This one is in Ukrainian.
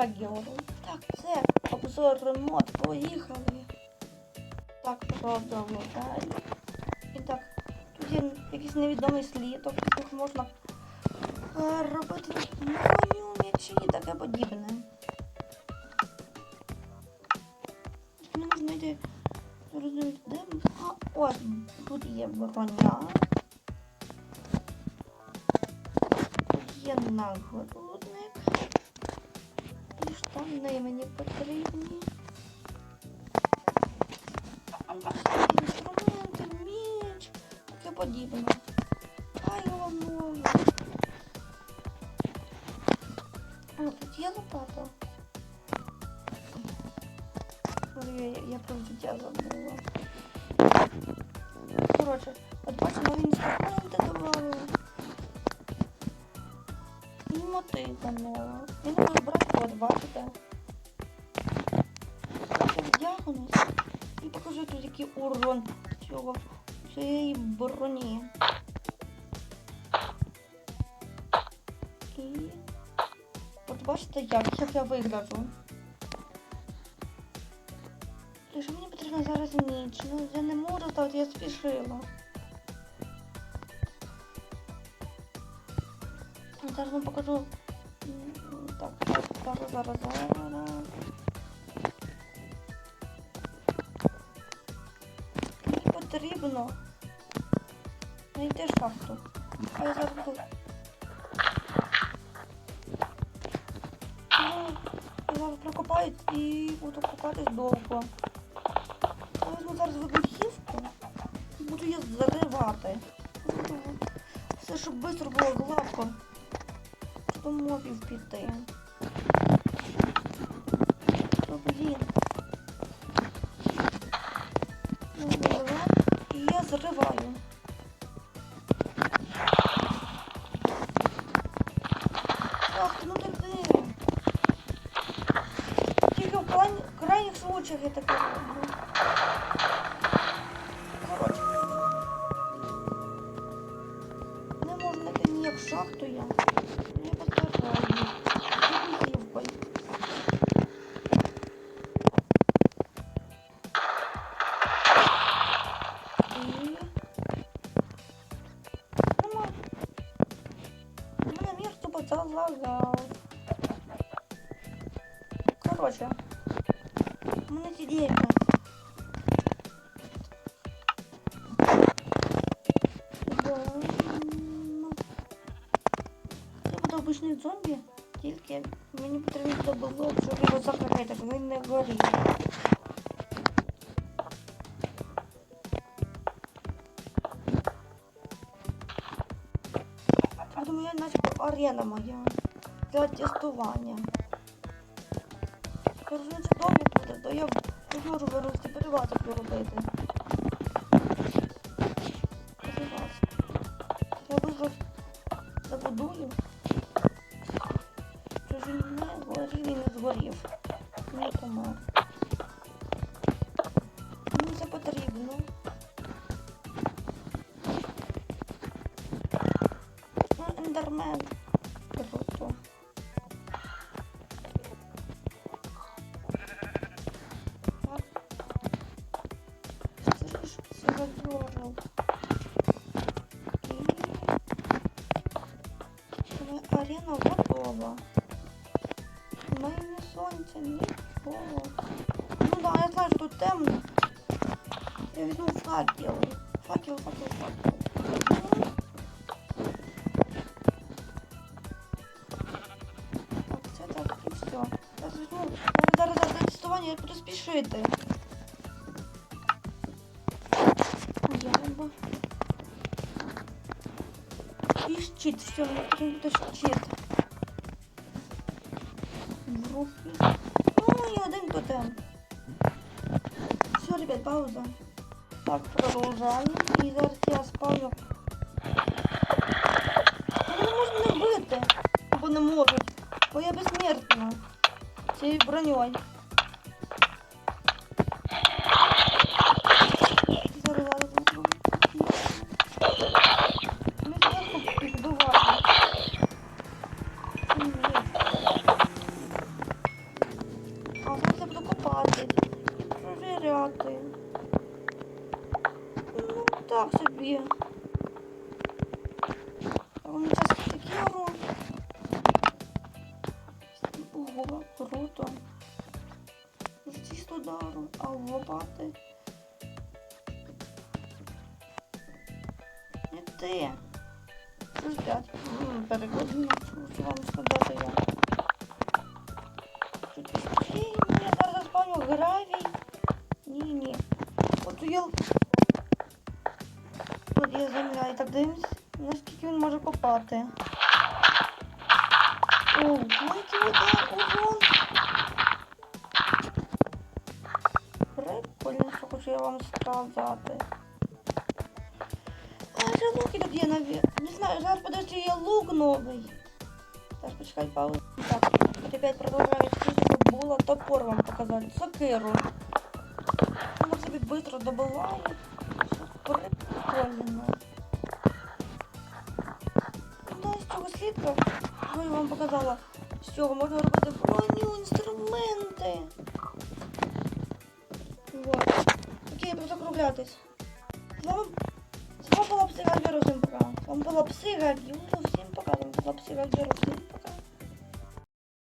фагеру. Так, це обзор мод. Поїхали. Так, продало далі. І так, тут є якийсь невідомий слідок, яких можна е, робити броню, м'ячі і таке подібне. Не можна йти. Розумієте, де? А, ось тут є броня. Тут є нагрудник. І штани мені потрібні. Інструменти, міч, таке подібне. Хай можу. А, тут є лопата. Ой, Я, я про життя забула. Коротше, от бачу, нові інструменти добавили. І мотика нова. Я не можу брати, от бачите. Я вдягнусь і покажу тут який урон цього цієї броні. І от бачите як, як я вигляджу. Якщо мені потрібна зараз ніч, ну я не можу, так я спішила. Зараз вам покажу. Зараз, зараз, зараз. Мені потрібно знайти шахту. А я зараз буду. Ну, я зараз прокопаю і буду копатись довго. Я візьму зараз вибухівку і буду її заривати. Все, щоб швидко було гладко. До мобів піти. Блін. Ну. І я зриваю. Ах, ну ти Тільки в крайніх случаях я таке роблю. Залагав. Короче, у мене ідейка. Да. ну. Це буде обичний зомбі, тільки мені потрібно буде було, щоб його закрити, щоб він не горів. Думаю, начебто арена моя для тестування. Якщо це довго буде, то я не зможу вирости переватку робити. Арена готова. Моє сонце нічого. Ну да, я знаю, що тут темно. Я візьму факел. Факел, факел, факел. Так, це так і все. Зараз візьму. Зараз за тестування я щит, все, буде щит. В руки. Ну, і один тотем. Все, ребят, пауза. Так, продовжаємо. І зараз я спавню. Вони можна не вбити. Або не можуть. Бо я безсмертна. Цією броньою. А я буду копати. Провіряти. Ну, так собі. Вони зараз такі уроки. Ого, круто. Чисто даром, а лопати. Не те. Що ж п'ять? Перекладу, ну, що вам сказати я. Гравій. Ні, ні. От є... Тут є земля, і так дивимось, наскільки він може копати. О, який удар, урон. Прикольно, що хочу я вам сказати. А, ще луки тут є наві... Не знаю, зараз подожди, є лук новий. Так, почекай паузу. Так, от опять продовжаю було топор вам показати. Сокиру. Вона собі швидко добиває. Прикольно. Ну, з цього слідка, що я вам показала, з цього можна броню, інструменти. Вот. Окей, буду закруглятись. З вами була псига Всім пока. З вами була псига Юра. Всім пока. З вами була псига Юра. Всім